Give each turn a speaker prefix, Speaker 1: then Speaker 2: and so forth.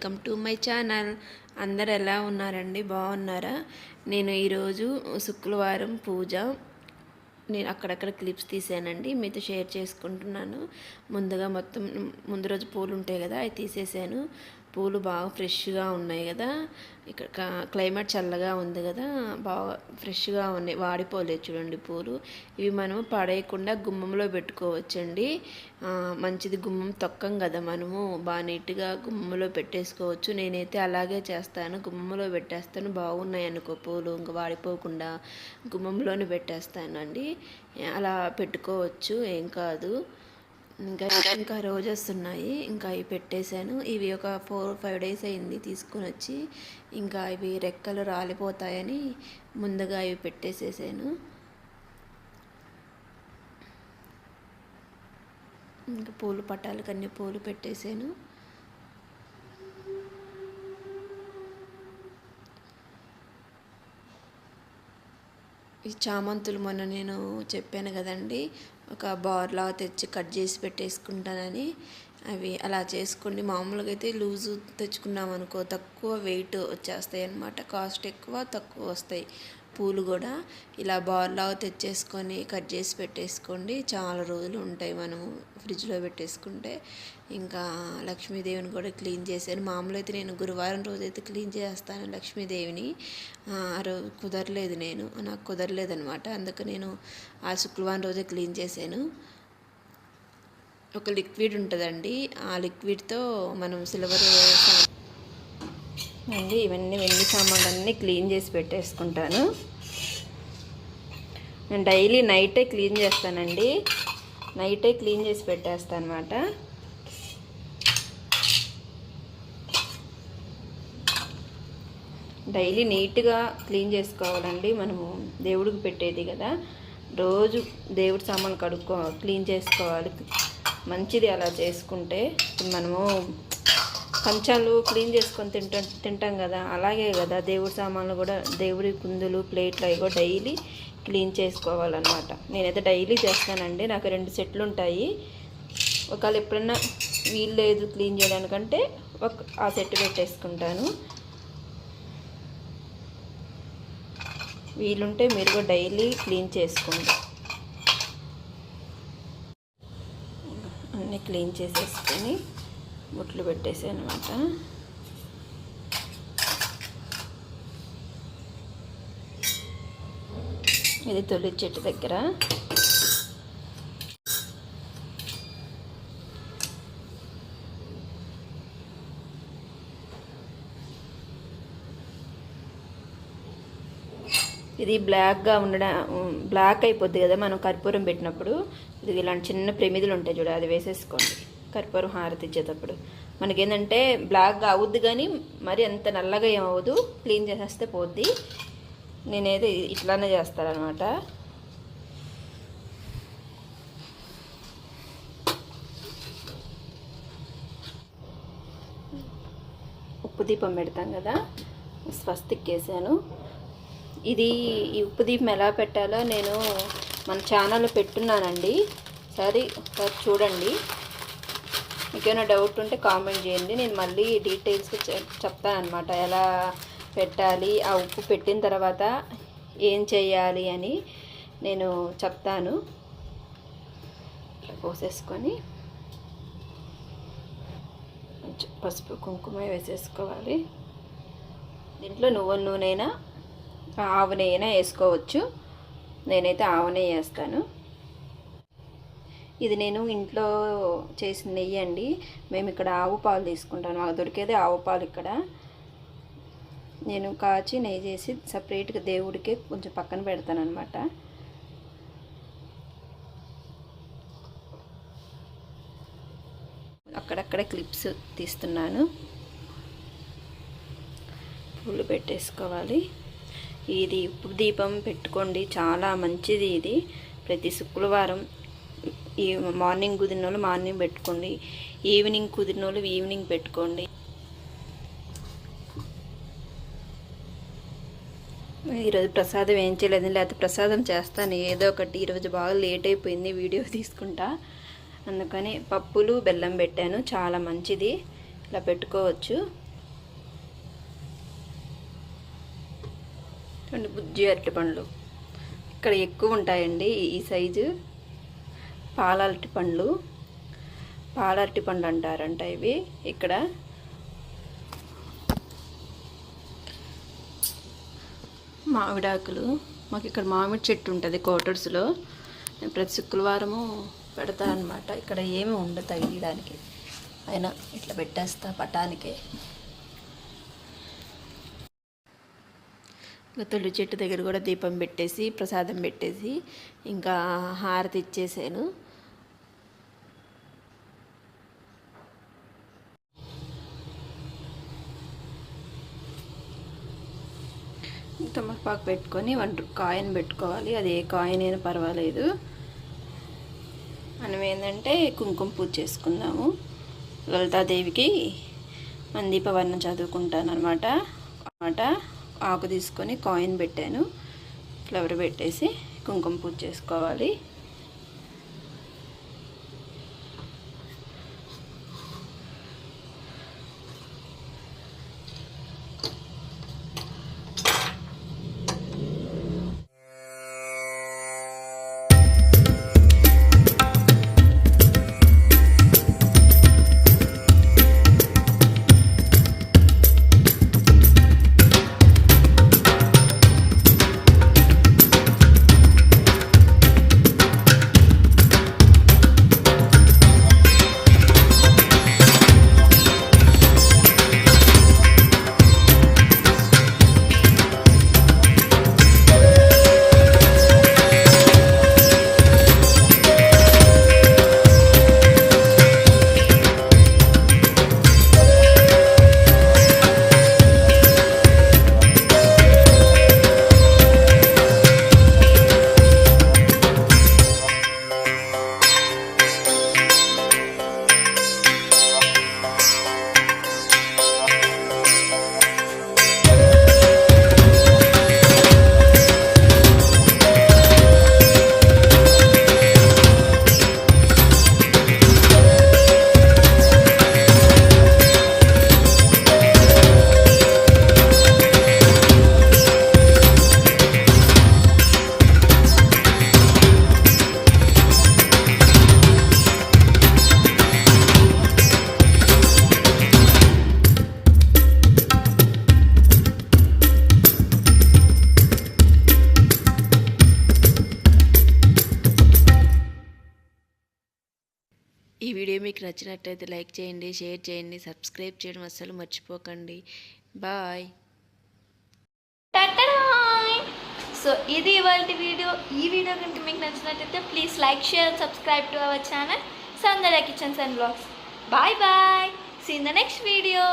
Speaker 1: Welcome to my channel. అందరు ఎలా ఉన్నారండి? బాగున్నారా? నేను ఈరోజు శుక్రవారం పూజ. నేను అక్కడక్కడ క్లిప్స్ తీసానండి. మీతో షేర్ చేసుకుంటున్నాను. ముందుగా మొత్తం ముందు రోజు పూలు ఉంటాయి కదా అవి తీసేసాను. పూలు బాగా ఫ్రెష్గా ఉన్నాయి కదా. ఇక్కడ క్లైమేట్ చల్లగా ఉంది కదా. బాగా ఫ్రెష్గా ఉన్నాయి. వాడిపోలేదు చూడండి పూలు. ఇవి మనము పడేయకుండా గుమ్మంలో పెట్టుకోవచ్చండి. మంచిది గుమ్మం తొక్కం కదా మనము. బాగా నీట్గా గుమ్మంలో పెట్టేసుకోవచ్చు. నేనైతే అలాగే చేస్తాను. గుమ్మంలో పెట్టేస్తాను. బాగున్నాయి అనుకో పూలు. ఇంకా వాడిపోకుండా గుమ్మంలోనే పెట్టేస్తానండి. అలా పెట్టుకోవచ్చు. ఏం కాదు. ఇంకా ఇంకా రోజెస్ ఉన్నాయి ఇంకా అవి పెట్టేశాను. ఇవి ఒక ఫోర్ ఫైవ్ డేస్ అయింది తీసుకొని వచ్చి ఇంకా ఇవి రెక్కలు రాలిపోతాయని ముందుగా ఇవి పెట్టేసేసాను. ఇంకా పూలు పట్టాలకు అన్ని పూలు పెట్టేశాను ఈ చామంతులు మొన్న నేను చెప్పాను కదండి ఒక బార్లా తెచ్చి కట్ చేసి పెట్టేసుకుంటానని. అవి అలా చేసుకోండి. మామూలుగా అయితే లూజు తెచ్చుకున్నాం అనుకో తక్కువ వెయిట్ వచ్చేస్తాయి అన్నమాట కాస్ట్ ఎక్కువ తక్కువ వస్తాయి. పూలు కూడా ఇలా బార్లో తెచ్చేసుకొని కట్ చేసి పెట్టేసుకోండి. చాలా రోజులు ఉంటాయి మనము ఫ్రిడ్జ్లో పెట్టేసుకుంటే. ఇంకా లక్ష్మీదేవిని కూడా క్లీన్ చేశాను మామూలు అయితే నేను గురువారం రోజైతే క్లీన్ చేస్తాను లక్ష్మీదేవిని. ఆ ఆ రోజు కుదరలేదు నేను. నాకు కుదరలేదు అనమాట అందుకు నేను ఆ శుక్రవారం రోజే క్లీన్ చేశాను. ఒక లిక్విడ్ ఉంటుందండి. ఆ లిక్విడ్తో మనం సిల్వర్ అండి ఇవన్నీ వెండి సామాన్లన్నీ క్లీన్ చేసి పెట్టేసుకుంటాను. నేను డైలీ నైటే క్లీన్ చేస్తానండి. నైటే క్లీన్ చేసి పెట్టేస్తాను అనమాట డైలీ నీట్గా క్లీన్ చేసుకోవాలండి మనము దేవుడికి పెట్టేది కదా. రోజు దేవుడి సామాన్లు కడుక్కో క్లీన్ చేసుకోవాలి. మంచిది అలా చేసుకుంటే మనము కంచాలు క్లీన్ చేసుకొని తింటాం తింటాం కదా. అలాగే కదా దేవుడి సామాన్లు కూడా దేవుడి కుందులు ప్లేట్లు అవి కూడా డైలీ క్లీన్ చేసుకోవాలన్నమాట. నేనైతే డైలీ చేస్తానండి. నాకు రెండు సెట్లు ఉంటాయి. ఒకవేళ ఎప్పుడన్నా వీలు లేదు క్లీన్ చేయడానికంటే ఒక ఆ సెట్ పెట్టేసుకుంటాను. వీలుంటే మీరు కూడా డైలీ క్లీన్ చేసుకోండి. అన్నీ క్లీన్ చేసేసుకొని బుట్లు పెట్టేసి అనమాట ఇది తొలి చెట్టు దగ్గర. ఇది బ్లాక్గా ఉండడం బ్లాక్ అయిపోద్ది కదా మనం కర్పూరం పెట్టినప్పుడు. ఇది ఇలాంటి చిన్న ప్రమిదులు ఉంటాయి చూడ అది వేసేసుకోండి. కర్పూరం హారతి ఇచ్చేటప్పుడు మనకేంటంటే బ్లాక్గా అవుద్ది కానీ మరి అంత నల్లగా ఏమవ్వదు. క్లీన్ చేసేస్తే పోద్ది. నేనైతే ఇట్లానే చేస్తానమాట ఉప్పు దీపం పెడతాం కదా. స్వస్తిక్ వేసాను ఇది ఈ ఉప్పు దీపం ఎలా పెట్టాలో నేను మన ఛానల్లో పెట్టున్నానండి. సరే ఒకసారి చూడండి. ఇంకేమైనా డౌట్ ఉంటే కామెంట్ చేయండి. నేను మళ్ళీ డీటెయిల్స్గా చెప్తానమాట ఎలా పెట్టాలి ఆ ఉప్పు పెట్టిన తర్వాత ఏం చేయాలి అని నేను చెప్తాను. ఇట్లా పోసేసుకొని పసుపు కుంకుమ వేసేసుకోవాలి. దీంట్లో నువ్వు నూనె ఆవు నెయ్యినా వేసుకోవచ్చు. నేనైతే ఆవు నెయ్యి వేస్తాను. ఇది నేను ఇంట్లో చేసిన నెయ్యి అండి. మేము ఇక్కడ ఆవు పాలు తీసుకుంటాను. మాకు దొరికేది ఆవు పాలు ఇక్కడ. నేను కాచి నెయ్యి చేసి సపరేట్గా దేవుడికి కొంచెం పక్కన పెడతాను అనమాట అక్కడక్కడ క్లిప్స్ తీస్తున్నాను. పూలు పెట్టేసుకోవాలి. ఇది ఉప్పు దీపం పెట్టుకోండి. చాలా మంచిది ఇది. ప్రతి శుక్రవారం ఈ మార్నింగ్ కుదిరిన వాళ్ళు మార్నింగ్ పెట్టుకోండి. ఈవినింగ్ కుదిరిన వాళ్ళు ఈవినింగ్ పెట్టుకోండి. ఈరోజు ప్రసాదం ఏం చేయలేదు. లేకపోతే ప్రసాదం చేస్తాను. ఏదో ఒకటి. ఈరోజు బాగా లేట్ అయిపోయింది. వీడియో తీసుకుంటా. అందుకని పప్పులు బెల్లం పెట్టాను. చాలా మంచిది. ఇలా పెట్టుకోవచ్చు. బుజ్జి అరటి పండ్లు. ఇక్కడ ఎక్కువ ఉంటాయండి ఈ సైజు. పాల అరటి పండ్లు. పాల అరటి అంటారంట ఇవి. ఇక్కడ మామిడాకులు. మాకు ఇక్కడ మామిడి చెట్టు ఉంటుంది క్వార్టర్స్లో నేను ప్రతి శుక్రవారము పెడతానమాట ఇక్కడ ఏమి ఉండదు తగిలియడానికి అయినా ఇట్లా పెట్టేస్తా పటానికే.
Speaker 2: ఇంకా తొలి చెట్టు దగ్గర కూడా దీపం పెట్టేసి ప్రసాదం పెట్టేసి ఇంకా హారతి ఇచ్చేసాను.
Speaker 1: తమలపాకు పెట్టుకొని వన్ కాయిన్ పెట్టుకోవాలి. అది ఏ కాయిన్ అయినా పర్వాలేదు. మనం ఏంటంటే కుంకుమ పూజ చేసుకుందాము. లలితాదేవికి మందీపవర్ణం చదువుకుంటాను అనమాట అనమాట ఆకు తీసుకొని కాయిన్ పెట్టాను. ఫ్లవర్ పెట్టేసి కుంకుమ పూజ చేసుకోవాలి.
Speaker 2: వీడియో మీకు నచ్చినట్టయితే లైక్ చేయండి షేర్ చేయండి సబ్స్క్రైబ్ చేయడం అస్సలు మర్చిపోకండి. బాయ్.
Speaker 3: సో ఇది ఇవాళ వీడియో. ఈ వీడియో కనుక మీకు నచ్చినట్లయితే please like share subscribe to our channel. Soundarya kitchens and blogs. Bye bye. See in the next video